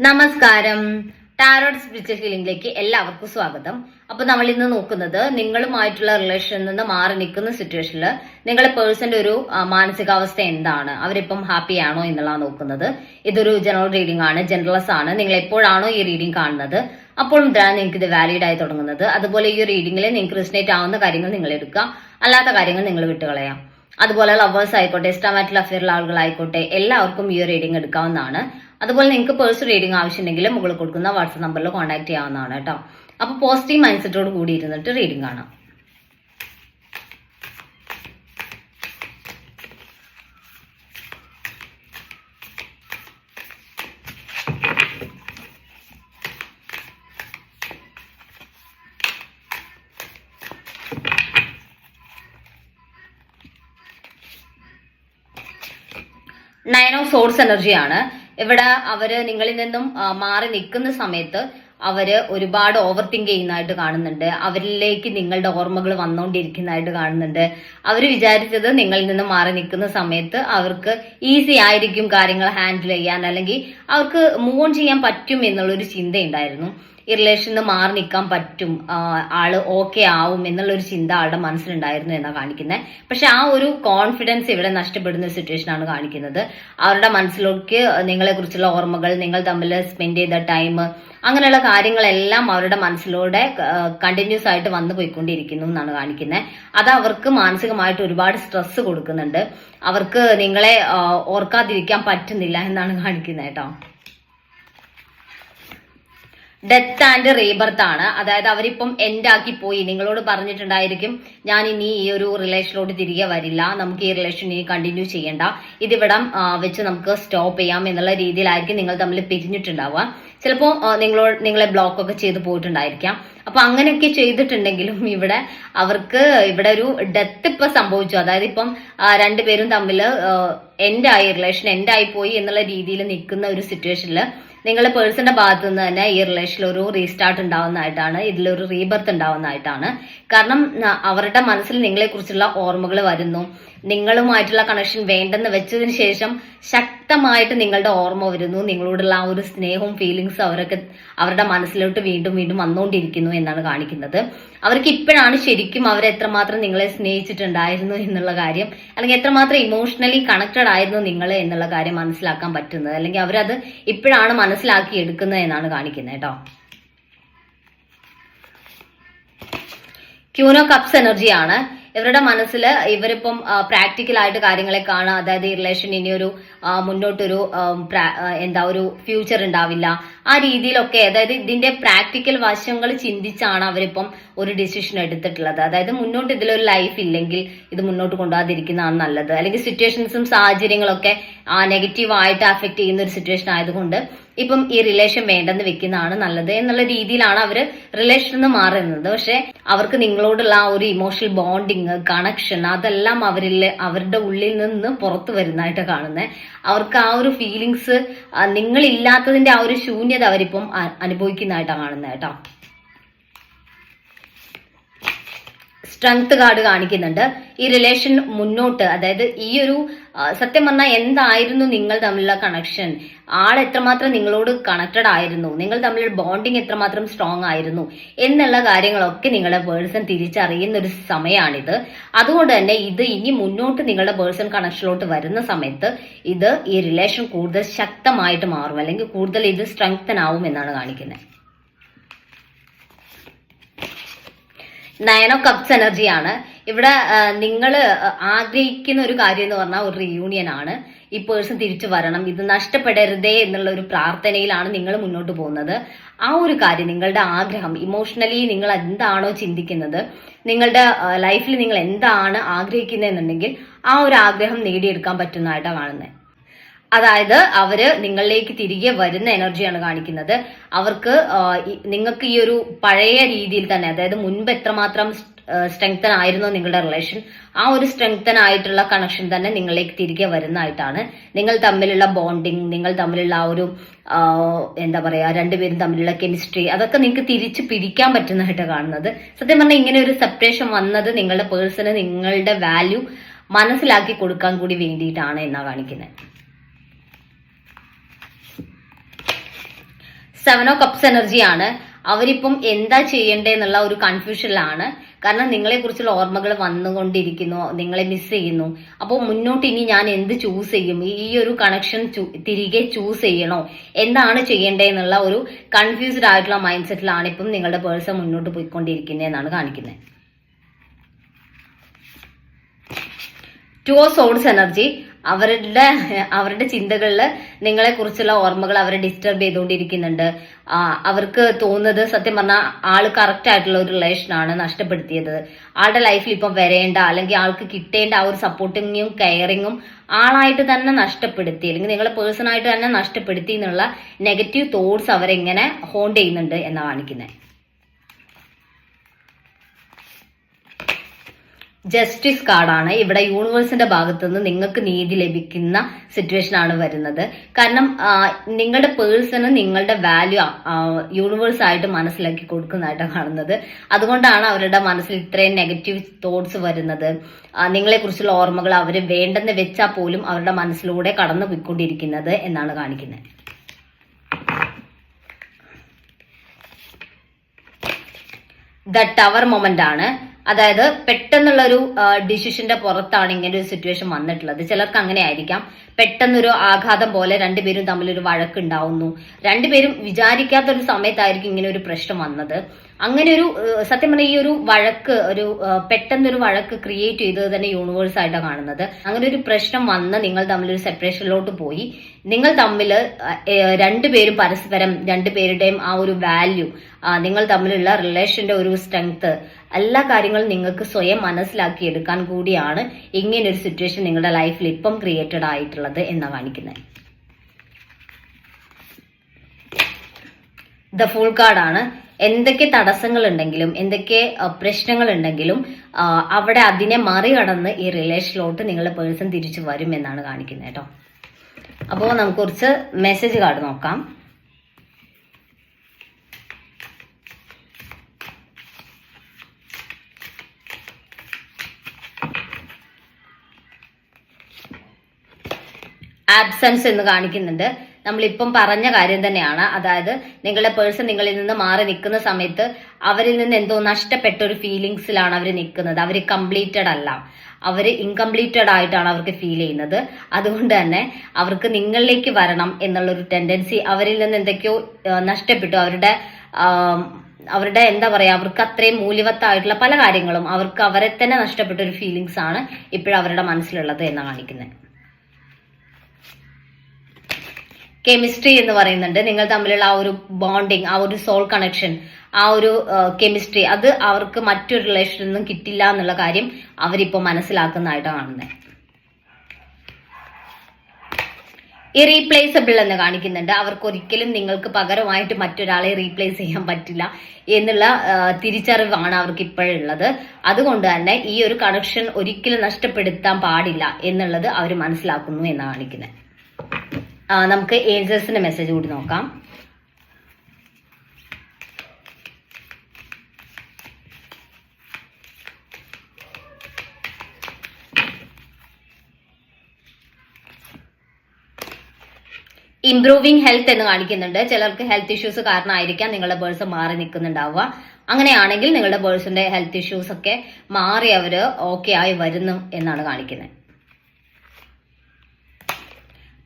നമസ്കാരം. Tarot spiritual ഹീലിംഗിലേക്ക് എല്ലാവർക്കും സ്വാഗതം. അപ്പൊ നമ്മൾ ഇന്ന് നോക്കുന്നത് നിങ്ങളുമായിട്ടുള്ള റിലേഷനിൽ നിന്ന് മാറി നിൽക്കുന്ന സിറ്റുവേഷനിൽ നിങ്ങളുടെ പേഴ്സന്റെ ഒരു മാനസികാവസ്ഥ എന്താണ്? അവരിപ്പം ഹാപ്പി ആണോ എന്നുള്ളതാണ് നോക്കുന്നത്. ഇതൊരു ജനറൽ റീഡിംഗ് ആണ് ജനറൽസ് ആണ്. നിങ്ങൾ എപ്പോഴാണോ ഈ റീഡിംഗ് കാണുന്നത്? അപ്പോൾ മുതലാണ് നിങ്ങൾക്ക് ഇത് വാലിഡ് ആയി തുടങ്ങുന്നത്. അതുപോലെ ഈ റീഡിംഗിൽ നിങ്ങൾക്ക് റിസനേറ്റ് ആവുന്ന കാര്യങ്ങൾ നിങ്ങൾ എടുക്കുക. അല്ലാത്ത കാര്യങ്ങൾ നിങ്ങൾ വിട്ടുകളയാം. അതുപോലെ ലവേഴ്സ് ആയിക്കോട്ടെ ഇഷ്ടമായിട്ടുള്ള അഫെയറിലെ ആളുകളായിക്കോട്ടെ എല്ലാവർക്കും ഈ റീഡിംഗ് എടുക്കാവുന്നതാണ്. അതുപോലെ നിങ്ങൾക്ക് പേഴ്സണൽ റീഡിംഗ് ആവശ്യമുണ്ടെങ്കിൽ മുകളിൽ കൊടുക്കുന്ന വാട്സപ്പ് നമ്പറിൽ കോൺടാക്ട് ചെയ്യാവുന്നതാണ് കേട്ടോ. അപ്പോൾ പോസിറ്റീവ് മൈൻഡ് സെറ്റോട് കൂടി ഇരുന്നിട്ട് റീഡിംഗ് കാണാം. നയൻ ഓഫ് സോഴ്സ് എനർജിയാണ് ഇവിടെ അവർ നിങ്ങളിൽ നിന്നും മാറി നിൽക്കുന്ന സമയത്ത് അവർ ഒരുപാട് ഓവർ തിങ്ക് ചെയ്യുന്നതായിട്ട് കാണുന്നുണ്ട്. അവരിലേക്ക് നിങ്ങളുടെ ഓർമ്മകൾ വന്നുകൊണ്ടിരിക്കുന്നതായിട്ട് കാണുന്നുണ്ട്. അവർ വിചാരിച്ചത് നിങ്ങളിൽ നിന്ന് മാറി നിൽക്കുന്ന സമയത്ത് അവർക്ക് ഈസി ആയിരിക്കും കാര്യങ്ങൾ ഹാൻഡിൽ ചെയ്യാൻ അല്ലെങ്കിൽ അവർക്ക് മൂവ് ഓൺ ചെയ്യാൻ പറ്റും എന്നുള്ളൊരു ചിന്തയുണ്ടായിരുന്നു. ഈ റിലേഷനിൽ നിന്ന് മാറി നിൽക്കാൻ പറ്റും ആൾ ഓക്കെ ആവും എന്നുള്ളൊരു ചിന്ത ആളുടെ മനസ്സിലുണ്ടായിരുന്നു എന്നാണ് കാണിക്കുന്നത് പക്ഷെ ആ ഒരു കോൺഫിഡൻസ് ഇവിടെ നഷ്ടപ്പെടുന്ന സിറ്റുവേഷൻ ആണ് കാണിക്കുന്നത്. അവരുടെ മനസ്സിലേക്ക് നിങ്ങളെ കുറിച്ചുള്ള ഓർമ്മകൾ നിങ്ങൾ തമ്മിൽ സ്പെൻഡ് ചെയ്ത ടൈം അങ്ങനെയുള്ള കാര്യങ്ങളെല്ലാം അവരുടെ മനസ്സിലൂടെ കണ്ടിന്യൂസ് ആയിട്ട് വന്നു പോയിക്കൊണ്ടിരിക്കുന്നു എന്നാണ് കാണിക്കുന്നത് അത് അവർക്ക് മാനസികമായിട്ട് ഒരുപാട് സ്ട്രെസ് കൊടുക്കുന്നുണ്ട്. അവർക്ക് നിങ്ങളെ ഓർക്കാതിരിക്കാൻ പറ്റുന്നില്ല എന്നാണ് കാണിക്കുന്നത് കേട്ടോ. ഡെത്ത് ആൻഡ് റീബർത്ത് ആണ്. അതായത് അവരിപ്പം എൻഡ് ആക്കി പോയി. നിങ്ങളോട് പറഞ്ഞിട്ടുണ്ടായിരിക്കും ഞാൻ ഇനി ഈ ഒരു റിലേഷനോട് തിരികെ വരില്ല. നമുക്ക് ഈ റിലേഷൻ ഇനി കണ്ടിന്യൂ ചെയ്യണ്ട. ഇതിവിടം വെച്ച് നമുക്ക് സ്റ്റോപ്പ് ചെയ്യാം എന്നുള്ള രീതിയിലായിരിക്കും നിങ്ങൾ തമ്മിൽ പിരിഞ്ഞിട്ടുണ്ടാവുക. ചിലപ്പോൾ നിങ്ങളോ നിങ്ങളെ ബ്ലോക്ക് ഒക്കെ ചെയ്ത് പോയിട്ടുണ്ടായിരിക്കാം. അപ്പൊ അങ്ങനെയൊക്കെ ചെയ്തിട്ടുണ്ടെങ്കിലും ഇവിടെ അവർക്ക് ഇവിടെ ഒരു ഡെത്ത് ഇപ്പൊ സംഭവിച്ചു. അതായത് ഇപ്പം രണ്ടുപേരും തമ്മിൽ എൻഡായി റിലേഷൻ എൻഡായി പോയി എന്നുള്ള രീതിയിൽ നിൽക്കുന്ന ഒരു സിറ്റുവേഷനിൽ നിങ്ങളുടെ പേഴ്സന്റെ ഭാഗത്തു നിന്ന് തന്നെ ഈ റിലേഷനിൽ ഒരു റീസ്റ്റാർട്ട് ഉണ്ടാവുന്നതായിട്ടാണ് ഇതിലൊരു റീബർത്ത് ഉണ്ടാവുന്നതായിട്ടാണ്. കാരണം അവരുടെ മനസ്സിൽ നിങ്ങളെ കുറിച്ചുള്ള ഓർമ്മകൾ വരുന്നു. നിങ്ങളുമായിട്ടുള്ള കണക്ഷൻ വേണ്ടെന്ന് വെച്ചതിന് ശേഷം ശക്തമായിട്ട് നിങ്ങളുടെ ഓർമ്മ വരുന്നു. നിങ്ങളോടുള്ള ആ ഒരു സ്നേഹവും ഫീലിങ്സും അവരൊക്കെ അവരുടെ മനസ്സിലോട്ട് വീണ്ടും വീണ്ടും വന്നുകൊണ്ടിരിക്കുന്നു എന്നാണ് കാണിക്കുന്നത്. അവർക്ക് ഇപ്പോഴാണ് ശരിക്കും അവർ എത്രമാത്രം നിങ്ങളെ സ്നേഹിച്ചിട്ടുണ്ടായിരുന്നു എന്നുള്ള കാര്യം അല്ലെങ്കിൽ എത്രമാത്രം ഇമോഷണലി കണക്റ്റഡ് ആയിരുന്നു നിങ്ങൾ എന്നുള്ള കാര്യം മനസ്സിലാക്കാൻ പറ്റുന്നത് അല്ലെങ്കിൽ അവരത് ഇപ്പോഴാണ് മനസ്സിലാക്കി എടുക്കുന്നത് എന്നാണ് കാണിക്കുന്നത് കേട്ടോ. ക്യൂനോ കപ്സ് എനർജിയാണ് ഇവരുടെ മനസ്സിൽ ഇവരിപ്പം പ്രാക്ടിക്കൽ ആയിട്ട് കാര്യങ്ങളെ കാണുക അതായത് ഈ റിലേഷൻ ഇനിയൊരു മുന്നോട്ടൊരു എന്താ ഒരു ഫ്യൂച്ചർ ഉണ്ടാവില്ല. ആ രീതിയിലൊക്കെ അതായത് ഇതിന്റെ പ്രാക്ടിക്കൽ വശങ്ങൾ ചിന്തിച്ചാണ് അവരിപ്പം ഒരു ഡിസിഷൻ എടുത്തിട്ടുള്ളത്. അതായത് മുന്നോട്ട് ഇതിലൊരു ലൈഫ് ഇല്ലെങ്കിൽ ഇത് മുന്നോട്ട് കൊണ്ടുപോകാതിരിക്കുന്നതാണ് നല്ലത്. അല്ലെങ്കിൽ സിറ്റുവേഷൻസും സാഹചര്യങ്ങളൊക്കെ നെഗറ്റീവ് ആയിട്ട് അഫക്ട് ചെയ്യുന്ന ഒരു സിറ്റുവേഷൻ ആയതുകൊണ്ട് ഇപ്പം ഈ റിലേഷൻ വേണ്ടെന്ന് വെക്കുന്നതാണ് നല്ലത് എന്നുള്ള രീതിയിലാണ് അവർ റിലേഷനിൽ നിന്ന് മാറുന്നത്. പക്ഷെ അവർക്ക് നിങ്ങളോടുള്ള ആ ഒരു ഇമോഷണൽ ബോണ്ടിങ് കണക്ഷൻ അതെല്ലാം അവരിൽ അവരുടെ ഉള്ളിൽ നിന്ന് പുറത്തു വരുന്നതായിട്ട് കാണുന്നത് അവർക്ക് ആ ഒരു ഫീലിങ്സ് നിങ്ങളില്ലാത്തതിന്റെ ആ ഒരു ശൂന്യത അവരിപ്പം അനുഭവിക്കുന്നതായിട്ടാണ് കാണുന്നത് കേട്ടോ. സ്ട്രെങ്ത് കാർഡ് കാണിക്കുന്നുണ്ട്. ഈ റിലേഷൻ മുന്നോട്ട് അതായത് ഈ ഒരു സത്യം പറഞ്ഞാൽ എന്തായിരുന്നു നിങ്ങൾ തമ്മിലുള്ള കണക്ഷൻ ആൾ എത്രമാത്രം നിങ്ങളോട് കണക്റ്റഡ് ആയിരുന്നു? നിങ്ങൾ തമ്മിലുള്ള ബോണ്ടിങ് എത്രമാത്രം സ്ട്രോങ് ആയിരുന്നു? എന്നുള്ള കാര്യങ്ങളൊക്കെ നിങ്ങളുടെ പേഴ്സൺ തിരിച്ചറിയുന്ന ഒരു സമയമാണിത്. അതുകൊണ്ട് തന്നെ ഇത് ഇനി മുന്നോട്ട് നിങ്ങളുടെ പേഴ്സൺ കണക്ഷനിലോട്ട് വരുന്ന സമയത്ത് ഇത് ഈ റിലേഷൻ കൂടുതൽ ശക്തമായിട്ട് മാറും. അല്ലെങ്കിൽ കൂടുതൽ ഇത് സ്ട്രെങ്തൻ ആവും എന്നാണ് കാണിക്കുന്നത്. നയൻ ഓഫ് കപ്സ് എനർജിയാണ് ഇവിടെ നിങ്ങൾ ആഗ്രഹിക്കുന്ന ഒരു കാര്യം എന്ന് പറഞ്ഞാൽ ഒരു റിയൂണിയൻ ആണ്. ഈ പേഴ്സൺ തിരിച്ചു വരണം. ഇത് നഷ്ടപ്പെടരുതേ എന്നുള്ള ഒരു പ്രാർത്ഥനയിലാണ് നിങ്ങൾ മുന്നോട്ട് പോകുന്നത്. ആ ഒരു കാര്യം നിങ്ങളുടെ ആഗ്രഹം ഇമോഷണലി നിങ്ങൾ എന്താണോ ചിന്തിക്കുന്നത് നിങ്ങളുടെ ലൈഫിൽ നിങ്ങൾ എന്താണ് ആഗ്രഹിക്കുന്നത് എന്നുണ്ടെങ്കിൽ ആ ഒരു ആഗ്രഹം നേടിയെടുക്കാൻ പറ്റുന്നതായിട്ടാണ് കാണുന്നത്. അതായത് അവർ നിങ്ങളിലേക്ക് തിരികെ വരുന്ന എനർജിയാണ് കാണിക്കുന്നത്. അവർക്ക് നിങ്ങൾക്ക് ഈ ഒരു പഴയ രീതിയിൽ തന്നെ അതായത് മുൻപ് എത്രമാത്രം സ്ട്രെങ്തൻ ആയിരുന്നു നിങ്ങളുടെ റിലേഷൻ ആ ഒരു സ്ട്രെങ്തൻ ആയിട്ടുള്ള കണക്ഷൻ തന്നെ നിങ്ങളിലേക്ക് തിരികെ വരുന്നതായിട്ടാണ്. നിങ്ങൾ തമ്മിലുള്ള ബോണ്ടിങ് നിങ്ങൾ തമ്മിലുള്ള ആ ഒരു എന്താ പറയാ രണ്ടുപേരും തമ്മിലുള്ള കെമിസ്ട്രി അതൊക്കെ നിങ്ങൾക്ക് തിരിച്ച് പിരിക്കാൻ പറ്റുന്നതായിട്ട് കാണുന്നത്. സത്യം പറഞ്ഞാൽ ഇങ്ങനെ ഒരു സെപ്പറേഷൻ വന്നത് നിങ്ങളുടെ പേഴ്സണ് നിങ്ങളുടെ വാല്യൂ മനസ്സിലാക്കി കൊടുക്കാൻ കൂടി വേണ്ടിയിട്ടാണ് എന്നാ കാണിക്കുന്നത് സെവൻ ഓ കപ്സ് എനർജിയാണ് അവരിപ്പം എന്താ ചെയ്യേണ്ടതെന്നുള്ള ഒരു കൺഫ്യൂഷനിലാണ് കാരണം നിങ്ങളെ കുറിച്ചുള്ള ഓർമ്മകൾ വന്നുകൊണ്ടിരിക്കുന്നു നിങ്ങളെ മിസ് ചെയ്യുന്നു. അപ്പോൾ മുന്നോട്ട് ഇനി ഞാൻ എന്ത് ചൂസ് ചെയ്യും? ഈ ഒരു കണക്ഷൻ തിരികെ ചൂസ് ചെയ്യണോ? എന്താണ് ചെയ്യേണ്ടതെന്നുള്ള ഒരു കൺഫ്യൂസ്ഡ് ആയിട്ടുള്ള മൈൻഡ് സെറ്റിലാണ് ഇപ്പം നിങ്ങളുടെ പേഴ്സൺ മുന്നോട്ട് പോയിക്കൊണ്ടിരിക്കുന്നത് എന്നാണ് കാണിക്കുന്നത്. ടു ഓഫ് സോൾസ് എനർജി അവരുടെ അവരുടെ ചിന്തകളിൽ നിങ്ങളെ കുറിച്ചുള്ള ഓർമ്മകൾ അവരെ ഡിസ്റ്റർബ് ചെയ്തുകൊണ്ടിരിക്കുന്നുണ്ട്. അവർക്ക് തോന്നുന്നത് സത്യം പറഞ്ഞാൽ ആൾ കറക്റ്റ് ആയിട്ടുള്ള ഒരു റിലേഷൻ ആണ് നഷ്ടപ്പെടുത്തിയത്. ആളുടെ ലൈഫിൽ ഇപ്പം വരേണ്ട അല്ലെങ്കിൽ ആൾക്ക് കിട്ടേണ്ട ആ ഒരു സപ്പോർട്ടിങ്ങും കെയറിങ്ങും ആളായിട്ട് തന്നെ നഷ്ടപ്പെടുത്തി അല്ലെങ്കിൽ നിങ്ങളെ പേഴ്സണായിട്ട് തന്നെ നഷ്ടപ്പെടുത്തി എന്നുള്ള നെഗറ്റീവ് തോട്ട്സ് അവരെങ്ങനെ ഹോണ്ട് ചെയ്യുന്നുണ്ട് എന്നാണ് കാണിക്കുന്നത് ജസ്റ്റിസ് കാർഡാണ് ഇവിടെ യൂണിവേഴ്സിന്റെ ഭാഗത്തു നിന്ന് നിങ്ങൾക്ക് നീതി ലഭിക്കുന്ന സിറ്റുവേഷൻ ആണ് വരുന്നത്. കാരണം നിങ്ങളുടെ പേഴ്സണ് നിങ്ങളുടെ വാല്യൂ യൂണിവേഴ്സ് ആയിട്ട് മനസ്സിലാക്കി കൊടുക്കുന്നതായിട്ടാണ് കാണുന്നത്. അതുകൊണ്ടാണ് അവരുടെ മനസ്സിൽ ഇത്രയും നെഗറ്റീവ് തോട്ട്സ് വരുന്നത്. നിങ്ങളെ കുറിച്ചുള്ള ഓർമ്മകൾ അവർ വേണ്ടെന്ന് വെച്ചാൽ പോലും അവരുടെ മനസ്സിലൂടെ കടന്നു പോയിക്കൊണ്ടിരിക്കുന്നത് എന്നാണ് കാണിക്കുന്നത്. ദ ടവർ മൊമെന്റ് ആണ്. അതായത് പെട്ടെന്നുള്ള ഒരു ഡിസിഷന്റെ പുറത്താണ് ഇങ്ങനെ ഒരു സിറ്റുവേഷൻ വന്നിട്ടുള്ളത്. ചിലർക്ക് അങ്ങനെ ആയിരിക്കാം പെട്ടെന്നൊരു ആഘാതം പോലെ രണ്ടുപേരും തമ്മിൽ തമ്മിലൊരു വഴക്കുണ്ടാവുന്നു. രണ്ടുപേരും വിചാരിക്കാത്ത ഒരു സമയത്തായിരിക്കും ഇങ്ങനെ ഒരു പ്രശ്നം വന്നത്. അങ്ങനെ ഒരു സത്യം പറഞ്ഞാൽ ഈ ഒരു വഴക്ക് ഒരു പെട്ടെന്നൊരു വഴക്ക് ക്രിയേറ്റ് ചെയ്തത് തന്നെ യൂണിവേഴ്സ് ആയിട്ടാണ് കാണുന്നത്. അങ്ങനെ ഒരു പ്രശ്നം വന്ന് നിങ്ങൾ തമ്മിൽ ഒരു സെപ്പറേഷനിലോട്ട് പോയി. നിങ്ങൾ തമ്മിൽ രണ്ടുപേരും പരസ്പരം രണ്ടുപേരുടെയും ആ ഒരു വാല്യൂ നിങ്ങൾ തമ്മിലുള്ള റിലേഷന്റെ ഒരു സ്ട്രെങ്ത് എല്ലാ കാര്യങ്ങളും നിങ്ങൾക്ക് സ്വയം മനസ്സിലാക്കി എടുക്കാൻ കൂടിയാണ് ഇങ്ങനെ ഒരു സിറ്റുവേഷൻ നിങ്ങളുടെ ലൈഫിൽ ഇപ്പം ക്രിയേറ്റഡ് ആയിട്ടുള്ളത് എന്നാണ് കാണിക്കുന്നത് ദ ഫുൾ കാർഡാണ് എന്തൊക്കെ തടസ്സങ്ങൾ ഉണ്ടെങ്കിലും എന്തൊക്കെ പ്രശ്നങ്ങൾ ഉണ്ടെങ്കിലും അവിടെ അതിനെ മറികടന്ന് ഈ റിലേഷനിലോട്ട് നിങ്ങളുടെ പേഴ്സൺ തിരിച്ചു വരും എന്നാണ് കാണിക്കുന്നത് കേട്ടോ. അപ്പോൾ നമുക്ക് കുറച്ച് മെസ്സേജ് കാർഡ് നോക്കാം. ആബ്സെൻസ് എന്ന് കാണിക്കുന്നുണ്ട്. നമ്മളിപ്പം പറഞ്ഞ കാര്യം തന്നെയാണ്. അതായത് നിങ്ങളുടെ പേഴ്സൺ നിങ്ങളിൽ നിന്ന് മാറി നിൽക്കുന്ന സമയത്ത് അവരിൽ നിന്ന് എന്തോ നഷ്ടപ്പെട്ട ഒരു ഫീലിങ്സിലാണ് അവർ നിൽക്കുന്നത്. അവർ കംപ്ലീറ്റഡ് അല്ല. അവർ ഇൻകംപ്ലീറ്റഡ് ആയിട്ടാണ് അവർക്ക് ഫീൽ ചെയ്യുന്നത്. അതുകൊണ്ട് തന്നെ അവർക്ക് നിങ്ങളിലേക്ക് വരണം എന്നുള്ളൊരു ടെൻഡൻസി അവരിൽ നിന്ന് എന്തൊക്കെയോ നഷ്ടപ്പെട്ടു. അവരുടെ അവരുടെ എന്താ പറയാ അവർക്ക് അത്രയും മൂല്യവത്തായിട്ടുള്ള പല കാര്യങ്ങളും അവർക്ക് അവരെ തന്നെ നഷ്ടപ്പെട്ട ഒരു ഫീലിങ്സ് ആണ് ഇപ്പോഴും അവരുടെ മനസ്സിലുള്ളത് എന്ന് കാണിക്കുന്നത്. കെമിസ്ട്രി എന്ന് പറയുന്നുണ്ട്. നിങ്ങൾ തമ്മിലുള്ള ആ ഒരു ബോണ്ടിങ് ആ ഒരു സോൾ കണക്ഷൻ ആ ഒരു കെമിസ്ട്രി അത് അവർക്ക് മറ്റൊരു റിലേഷനിൽ നിന്നും കിട്ടില്ല എന്നുള്ള കാര്യം അവരിപ്പോ മനസ്സിലാക്കുന്നതായിട്ടാണ് കാണുന്നത്. ഇറീപ്ലേസബിൾ എന്ന് കാണിക്കുന്നുണ്ട്. അവർക്ക് ഒരിക്കലും നിങ്ങൾക്ക് പകരമായിട്ട് മറ്റൊരാളെ റീപ്ലേസ് ചെയ്യാൻ പറ്റില്ല എന്നുള്ള തിരിച്ചറിവാണ് അവർക്ക് ഇപ്പോഴുള്ളത്. അതുകൊണ്ട് തന്നെ ഈ ഒരു കണക്ഷൻ ഒരിക്കലും നഷ്ടപ്പെടുത്താൻ പാടില്ല എന്നുള്ളത് അവർ മനസ്സിലാക്കുന്നു എന്ന് കാണിക്കുന്നത്. നമുക്ക് ഏഞ്ചൽസിന്റെ മെസ്സേജ് കൂടി നോക്കാം. ഇംപ്രൂവിങ് ഹെൽത്ത് എന്ന് കാണിക്കുന്നുണ്ട്. ചിലർക്ക് ഹെൽത്ത് ഇഷ്യൂസ് കാരണമായിരിക്കാം നിങ്ങളുടെ പേഴ്സൺ മാറി നിൽക്കുന്നുണ്ടാവുക. അങ്ങനെയാണെങ്കിൽ നിങ്ങളുടെ പേഴ്സന്റെ ഹെൽത്ത് ഇഷ്യൂസ് ഒക്കെ മാറി അവർ ഓക്കെ ആയി വരുന്നു എന്നാണ് കാണിക്കുന്നത്.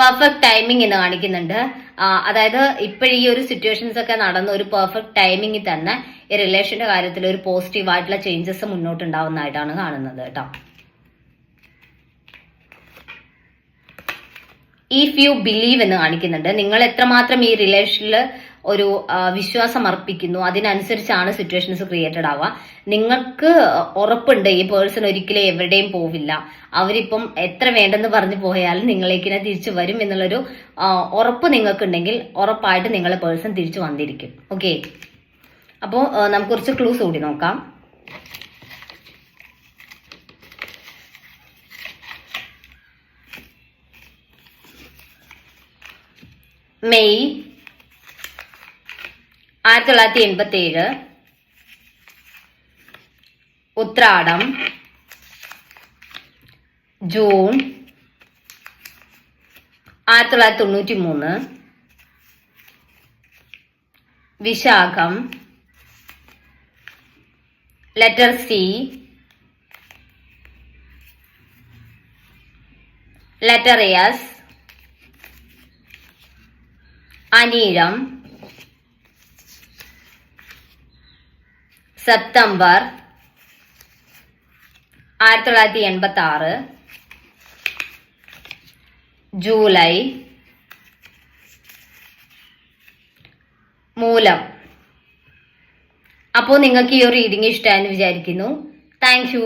പെർഫെക്റ്റ് ടൈമിംഗ് എന്ന് കാണിക്കുന്നുണ്ട്. അതായത് ഇപ്പോഴീ ഒരു സിറ്റുവേഷൻസ് ഒക്കെ നടന്ന ഒരു പെർഫെക്റ്റ് ടൈമിംഗിൽ തന്നെ ഈ റിലേഷന്റെ കാര്യത്തിൽ ഒരു പോസിറ്റീവ് ആയിട്ടുള്ള ചേഞ്ചസ് മുന്നോട്ട് ഉണ്ടാവുന്നതായിട്ടാണ് കാണുന്നത് കേട്ടോ. ഇഫ് യു ബിലീവ് എന്ന് കാണിക്കുന്നുണ്ട്. നിങ്ങൾ എത്രമാത്രം ഈ റിലേഷനിൽ ഒരു വിശ്വാസം അർപ്പിക്കുന്നു അതിനനുസരിച്ചാണ് സിറ്റുവേഷൻസ് ക്രിയേറ്റഡ് ആവുക. നിങ്ങൾക്ക് ഉറപ്പുണ്ട്. ഈ പേഴ്സൺ ഒരിക്കലും എവിടെയും പോവില്ല. അവരിപ്പം എത്ര വേണ്ടെന്ന് പറഞ്ഞു പോയാലും നിങ്ങളേക്ക് തന്നെ തിരിച്ചു വരും എന്നുള്ളൊരു ഉറപ്പ് നിങ്ങൾക്കുണ്ടെങ്കിൽ ഉറപ്പായിട്ട് നിങ്ങളെ പേഴ്സൺ തിരിച്ചു വന്നിരിക്കും. ഓക്കെ അപ്പോൾ നമുക്ക് കുറച്ച് ക്ലൂസ് കൂടി നോക്കാം. മെയ് ആയിരത്തി തൊള്ളായിരത്തി എൺപത്തി ഏഴ് ഉത്രാടം. ജൂൺ. ആയിരത്തി തൊള്ളായിരത്തി തൊണ്ണൂറ്റി മൂന്ന് വിശാഖം. Letter C. Letter S. അനീഴം. September ആയിരത്തി തൊള്ളായിരത്തി എൺപത്തി ആറ് ജൂലൈ മൂലം. അപ്പോൾ നിങ്ങൾക്ക് ഈ ഒരു റീഡിംഗ് ഇഷ്ടമായെന്ന് വിചാരിക്കുന്നു. താങ്ക്